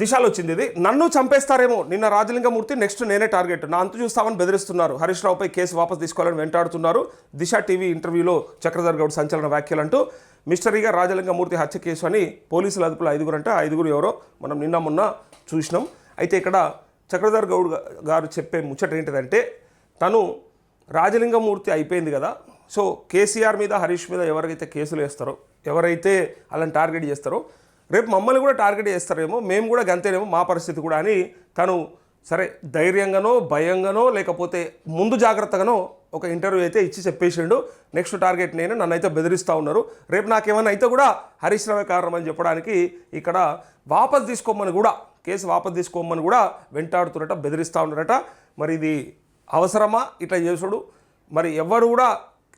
దిశాలు వచ్చింది ఇది. నన్ను చంపేస్తారేమో. నిన్న రాజలింగమూర్తి నెక్స్ట్ నేనే టార్గెట్. నా అంతు చూస్తామని బెదిరిస్తున్నారు. హరీష్ రావుపై కేసు వాపస్ తీసుకోవాలని వెంటాడుతున్నారు. దిశ టీవీ ఇంటర్వ్యూలో చక్రధర్ గౌడ్ సంచలన వ్యాఖ్యలు అంటూ మిస్టరీగా రాజలింగమూర్తి హత్య కేసు అని పోలీసుల అదుపులో ఐదుగురు అంటే ఐదుగురు ఎవరో మనం నిన్న మొన్న చూసినాం. అయితే ఇక్కడ చక్రధర్ గౌడ్ గారు చెప్పే ముచ్చట ఏంటిదంటే తను రాజలింగమూర్తి అయిపోయింది కదా. సో కేసీఆర్ మీద హరీష్ మీద ఎవరైతే కేసులు వేస్తారో ఎవరైతే వాళ్ళని టార్గెట్ చేస్తారో రేపు మమ్మల్ని కూడా టార్గెట్ చేస్తారేమో మేము కూడా గంతేనేమో మా పరిస్థితి కూడా అని తను సరే ధైర్యంగానో భయంగానో లేకపోతే ముందు జాగ్రత్తగానో ఒక ఇంటర్వ్యూ అయితే ఇచ్చి చెప్పేసిండు. నెక్స్ట్ టార్గెట్ నేను నన్ను అయితే బెదిరిస్తూ ఉన్నారు. రేపు నాకేమైనా అయితే కూడా హరీష్ రావే కారణం అని చెప్పడానికి ఇక్కడ వాపస్ తీసుకోమని కూడా కేసు వాపస్ తీసుకోమని కూడా వెంటాడుతున్నట బెదిరిస్తూ ఉన్నారట. మరి ఇది అవసరమా? ఇట్లా చేసుడు. మరి ఎవరు కూడా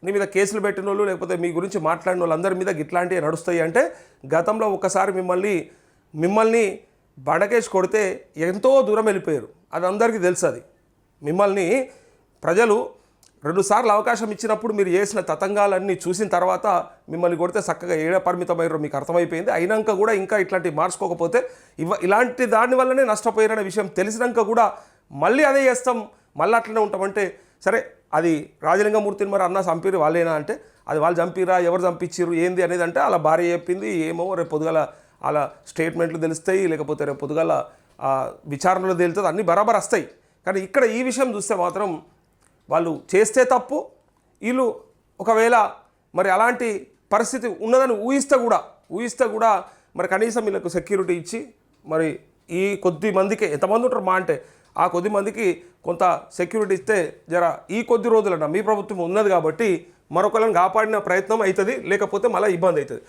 నీ మీద కేసులు పెట్టిన వాళ్ళు లేకపోతే మీ గురించి మాట్లాడిన వాళ్ళందరి మీద ఇట్లాంటివి నడుస్తాయి అంటే గతంలో ఒకసారి మిమ్మల్ని మిమ్మల్ని బడకేసి కొడితే ఎంతో దూరం వెళ్ళిపోయారు. అది అందరికీ తెలుసు అది. మిమ్మల్ని ప్రజలు రెండుసార్లు అవకాశం ఇచ్చినప్పుడు మీరు చేసిన తతంగాలన్నీ చూసిన తర్వాత మిమ్మల్ని కొడితే చక్కగా ఏడ పరిమితమయ్యారో మీకు అర్థమైపోయింది. అయినాక కూడా ఇంకా ఇట్లాంటివి మార్చుకోకపోతే ఇవ ఇలాంటి దాని వల్లనే నష్టపోయారనే విషయం తెలిసినాక కూడా మళ్ళీ అదే చేస్తాం మళ్ళీ అట్లనే ఉంటామంటే సరే అది రాజలింగమూర్తిని మరి అన్న చంపిరు వాళ్ళేనా అంటే అది వాళ్ళు చంపిరా ఎవరు చంపించారు ఏంది అనేది అంటే అలా భార్య చెప్పింది ఏమో రేపు పొద్దుగల అలా స్టేట్మెంట్లు తెలుస్తాయి లేకపోతే రేపు పొద్దుగల విచారణలో తేలుతుంది అన్నీ బరాబర్ వస్తాయి. కానీ ఇక్కడ ఈ విషయం చూస్తే మాత్రం వాళ్ళు చేస్తే తప్పు వీళ్ళు ఒకవేళ మరి అలాంటి పరిస్థితి ఉన్నదని ఊహిస్తే కూడా ఊహిస్తే కూడా మరి కనీసం వీళ్ళకు సెక్యూరిటీ ఇచ్చి మరి ఈ కొద్ది మందికే ఎంతమంది ఉంటారు మా అంటే ఆ కొద్ది మందికి కొంత సెక్యూరిటీ ఇస్తే జర ఈ కొద్ది రోజులన్న మీ ప్రభుత్వం ఉన్నది కాబట్టి మరొకరిని కాపాడిన ప్రయత్నం అవుతుంది లేకపోతే మళ్ళీ ఇబ్బంది అవుతుంది.